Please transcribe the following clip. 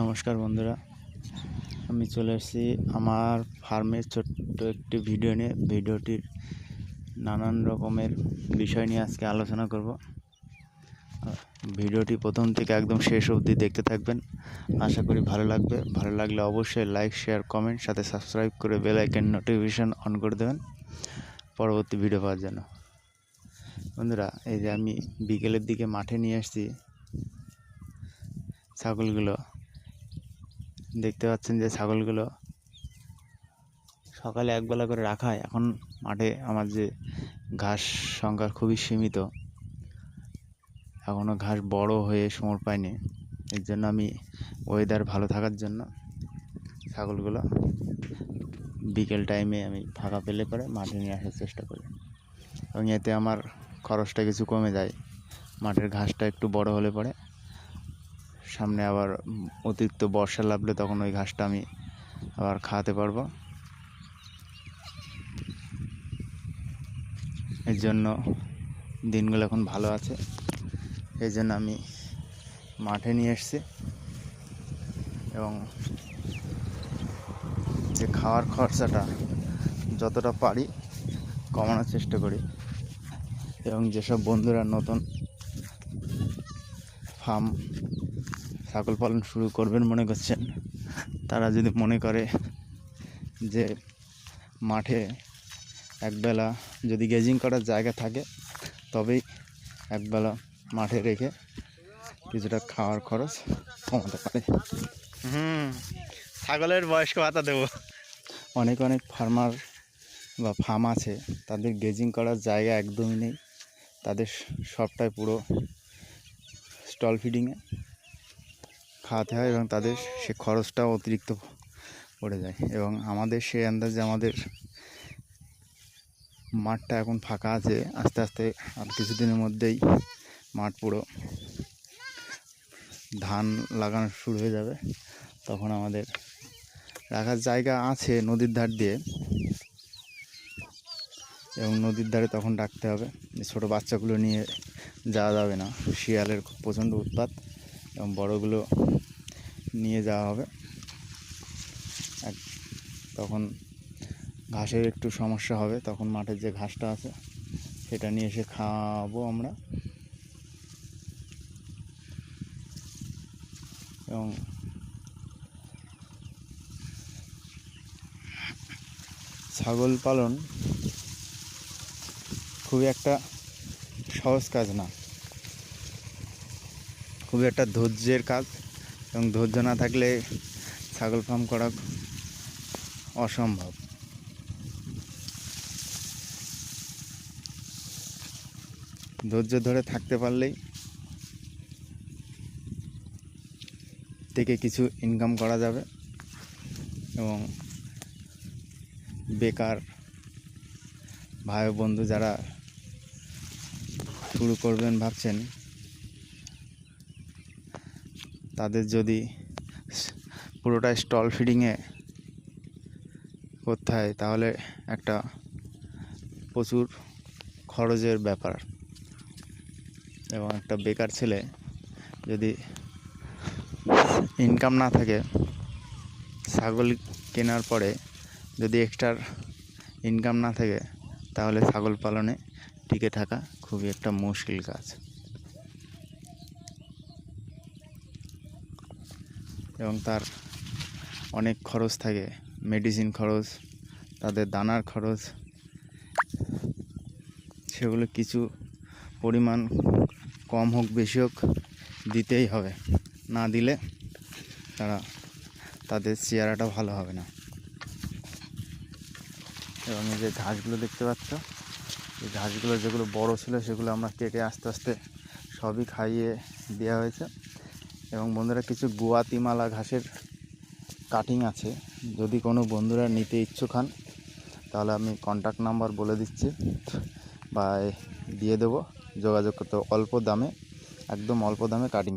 নমস্কার বন্ধুরা। আমি চলে এসেছি আমার ফার্মের ছোট্ট একটি ভিডিও নিয়ে। ভিডিওটির নানান রকমের বিষয় নিয়ে আজকে আলোচনা করব। ভিডিওটি প্রথম থেকে একদম শেষ অবধি দেখতে থাকবেন। আশা করি ভালো লাগবে। ভালো লাগলে অবশ্যই লাইক শেয়ার কমেন্ট সাথে সাবস্ক্রাইব করে বেল আইকন নোটিফিকেশান অন করে দেবেন পরবর্তী ভিডিও পাওয়ার জন্য। বন্ধুরা, এই যে আমি বিকেলের দিকে মাঠে নিয়ে আসছি। ছাগলগুলো দেখতে পাচ্ছেন যে ছাগলগুলো সকালে একবেলা করে রাখা হয়। এখন মাঠে আমার যে ঘাস সংখ্যা খুবই সীমিত। এখনও ঘাস বড় হয়ে সময় পায়নি। এর জন্য আমি ওয়েদার ভালো থাকার জন্য ছাগলগুলো বিকেল টাইমে আমি ফাঁকা পেলে পরে মাঠে নিয়ে আসার চেষ্টা করি। এবং এতে আমার খরচটা কিছু কমে যায়। মাঠের ঘাসটা একটু বড় হলে পরে সামনে আবার অতিরিক্ত বর্ষা লাগলে তখন ওই ঘাসটা আমি আবার খাওয়াতে পারব। এর জন্য দিনগুলো এখন ভালো আছে। এই জন্য আমি মাঠে নিয়ে এসেছি। এবং যে খাওয়ার খরচাটা যতটা পারি কমানোর চেষ্টা করি। এবং যেসব বন্ধুরা নতুন ফার্ম ছাগল পালন শুরু করবেন মনে করছেন? তারা যদি মনে করে যে মাঠে একবেলা যদি গেজিং করার জায়গা থাকে তবেই একবেলা মাঠে রেখে কিছুটা খাওয়ার খরচ কমাতে পারে। হুম ছাগলের বয়স্ক ভাতা দেবো। অনেক অনেক ফার্মার বা ফার্ম আছে তাদের গেজিং করার জায়গা একদমই নেই। তাদের সবটাই পুরো স্টল ফিডিংয়ে খাওয়াতে হয় এবং তাদের সে খরচটাও অতিরিক্ত পড়ে যায় এবং আমাদের সে আন্দাজে আমাদের মাঠটা এখন ফাঁকা আছে, আস্তে আস্তে আর কিছুদিনের মধ্যেই মাঠ পুরো ধান লাগানো শুরু হয়ে যাবে। তখন আমাদের রাখার জায়গা আছে নদীর ধার দিয়ে এবং নদীর ধারে তখন রাখতে হবে। ছোটো বাচ্চাগুলো নিয়ে যাওয়া যাবে না। শিয়ালের খুব প্রচণ্ড উৎপাত এবং বড়গুলো নিয়ে যাওয়া হবে। তখন ঘাসের একটু সমস্যা হবে, তখন মাঠের যে ঘাসটা আছে, সেটা নিয়ে এসে খাওয়াবো আমরা। এবং ছাগল পালন খুবই একটা সহজ কাজ না। খুবই একটা ধৈর্যের কাজ। এবং ধৈর্য না থাকলে ছাগল ফার্ম করা অসম্ভব। ধৈর্য ধরে থাকতে পারলেই থেকে কিছু ইনকাম করা যাবে এবং বেকার ভাই বন্ধু যারা শুরু করবেন ভাবছেন তাদের যদি পুরোটা স্টল ফিডিংয়ে করতে হয়, তাহলে একটা প্রচুর খরচের ব্যাপার। এবং একটা বেকার ছেলে যদি ইনকাম না থাকে, ছাগল কেনার পরে যদি এক্সট্রার ইনকাম না থাকে, তাহলে ছাগল পালনে টিকে থাকা খুবই একটা মুশকিল কাজ। এবং তার অনেক খরচ থাকে মেডিসিন খরচ, তাদের দানার খরচ, সেগুলো কিছু পরিমাণ কম হোক, বেশি হোক দিতেই হবে। না দিলে তারা, তাদের চেহারাটা ভালো হবে না। এবং এই যে ঘাসগুলো দেখতে পাচ্ছ, এই ঘাসগুলো যেগুলো বড় ছিল, সেগুলো আমরা কেটে আস্তে আস্তে সবই খাইয়ে দেওয়া হয়েছে। এবং বন্ধুরা কিছু গুয়াতিমালা ঘাসের কাটিং আছে। যদি কোনো বন্ধুরা নিতে ইচ্ছুক হন, তাহলে আমি কন্ট্যাক্ট নাম্বার বলে দিচ্ছি বা দিয়ে দেবো। যোগাযোগ করতে অল্প দামে, একদম অল্প দামে কাটিং